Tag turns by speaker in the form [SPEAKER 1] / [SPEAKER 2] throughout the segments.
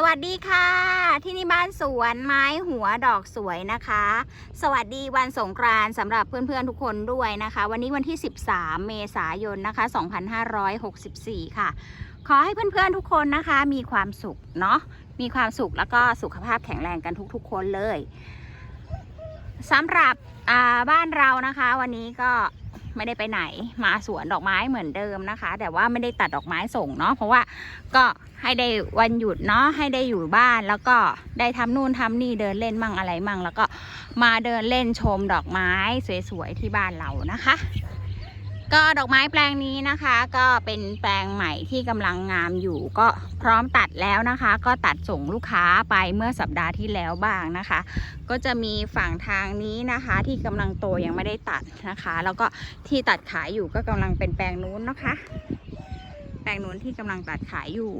[SPEAKER 1] สวัสดีค่ะ ที่นี่บ้านสวนไม้หัวดอกสวยนะคะ สวัสดีวันสงกรานต์สำหรับเพื่อนๆทุกคนด้วยนะคะ วันนี้วันที่ 13 เมษายนนะคะ 2564 ค่ะ ขอให้เพื่อนๆทุกคนนะคะ มีความสุขเนาะมีความสุขแล้วก็สุขภาพแข็งแรงกันทุกๆ คนเลยสำหรับอ่าบ้านเรานะคะ วันนี้ก็ ไม่ได้ไปไหนมาสวนดอกไม้เหมือนเดิมนะคะ แต่ว่าไม่ได้ตัดดอกไม้ส่งเนาะเพราะว่าก็ให้ได้วันหยุดเนาะให้ได้อยู่บ้านแล้วก็ได้ทำนู่นทำนี่เดินเล่นมั่งอะไรมั่ง แล้วก็มาเดินเล่นชมดอกไม้สวยๆที่บ้านเรานะคะ ก็ดอกไม้แปลงนี้นะคะ ก็เป็นแปลงใหม่ที่กำลังงามอยู่ ก็พร้อมตัดแล้วนะคะ ก็ตัดส่งลูกค้าไปเมื่อสัปดาห์ที่แล้วบ้างนะคะ ก็จะมีฝั่งทางนี้นะคะ ที่กำลังโตยังไม่ได้ตัดนะคะ แล้วก็ที่ตัดขายอยู่ก็กำลังเป็นแปลงนู้นนะคะ แปลงนู้นที่กำลังตัดขายอยู่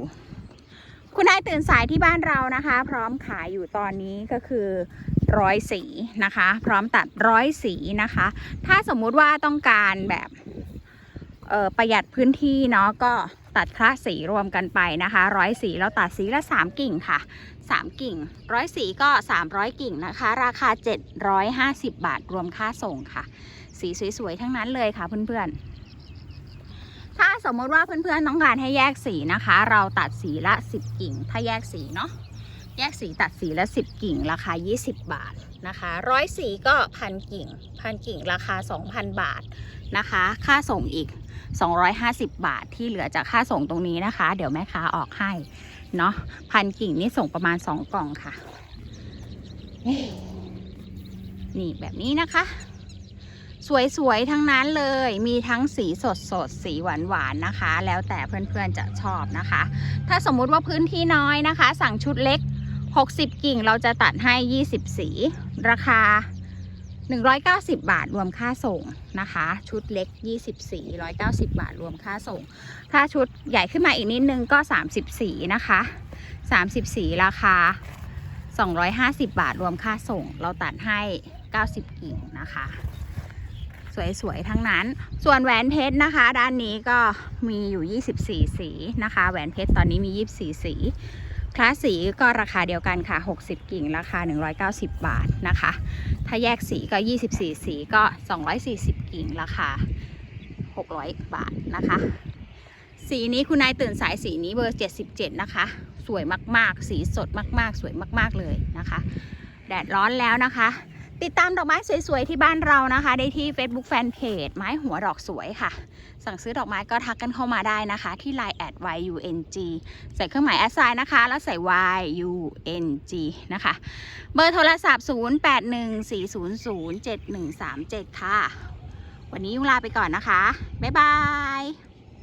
[SPEAKER 1] คุณนายตื่นสายที่บ้านเรานะคะ พร้อมขายอยู่ตอนนี้ก็คือร้อยสีนะคะ พร้อมตัดร้อยสีนะคะ ถ้าสมมุติว่าต้องการแบบ ประหยัดพื้นที่เนาะก็ตัดคลาสสีรวมกันไปนะคะร้อยสีแล้วตัดสีละสามกิ่งค่ะสามกิ่งร้อยสีก็สามร้อยกิ่งนะคะ ราคาเจ็ดร้อยห้าสิบบาทรวมค่าส่งค่ะ สีสวยๆ ทั้งนั้นเลยค่ะเพื่อนๆ ถ้าสมมติว่าเพื่อนๆต้องการให้แยกสีนะคะ เราตัดสีละสิบกิ่ง ถ้าแยกสีเนาะ แยกสีตัดสีละสิบกิ่ง ราคา 20 บาทนะคะร้อยสีก็พันกิ่งพันกิ่งราคา 2,000 บาทนะคะ ค่าส่งอีก 250 บาทที่เหลือจากค่าส่งตรงนี้นะคะ เดี๋ยวแม่ค้าออกให้เนาะพันกิ่งนี่ส่งประมาณ 2 กล่องค่ะ นี่แบบนี้นะคะ สวยๆ ทั้งนั้นเลยมีทั้งสีสดสดสีหวานๆนะคะ แล้วแต่เพื่อนๆจะชอบนะคะ ถ้าสมมุติว่าพื้นที่น้อยนะคะ สั่งชุดเล็ก 60 กิ่งเราจะตัดให้ 20 สี ราคา 190 บาทรวมค่าส่งนะคะ ชุดเล็ก 20 สี 190 บาทรวมค่าส่ง ถ้าชุดใหญ่ขึ้นมาอีกนิดนึงก็ 30 สีนะคะ 30 สีราคา 250 บาทรวมค่าส่ง เราตัดให้ 90 กิ่งนะคะสวยๆ ทั้งนั้น ส่วนแหวนเพชรนะคะ ด้านนี้ก็มีอยู่ 24 สีนะคะ แหวนเพชรตอนนี้มี 24 สี คลาสสีก็ราคาเดียวกันค่ะ 60 กิ่งราคา 190 บาทนะคะ ถ้าแยกสีก็ 24 สีก็ 240 กิ่งราคา 600 บาทนะคะ สีนี้คุณนายตื่นสายสีนี้เบอร์ 77 นะคะ สวยมากๆ สีสดมากๆ สวยมากๆเลยนะคะ แดดร้อนแล้วนะคะ ติดตามดอกไม้สวยๆ ที่บ้านเรานะคะ ได้ที่ Facebook Fanpage ไม้หัวดอกสวยค่ะ สั่งซื้อดอกไม้ก็ทักกันเข้ามาได้นะคะ ที่ Line แอด YUNG ใส่เครื่องหมายแอดไซน์นะคะ แล้วใส่ YUNG นะคะ เบอร์โทรศัพท์ 0814007137 ค่ะ วันนี้ยุงลาไปก่อนนะคะ บ๊ายบาย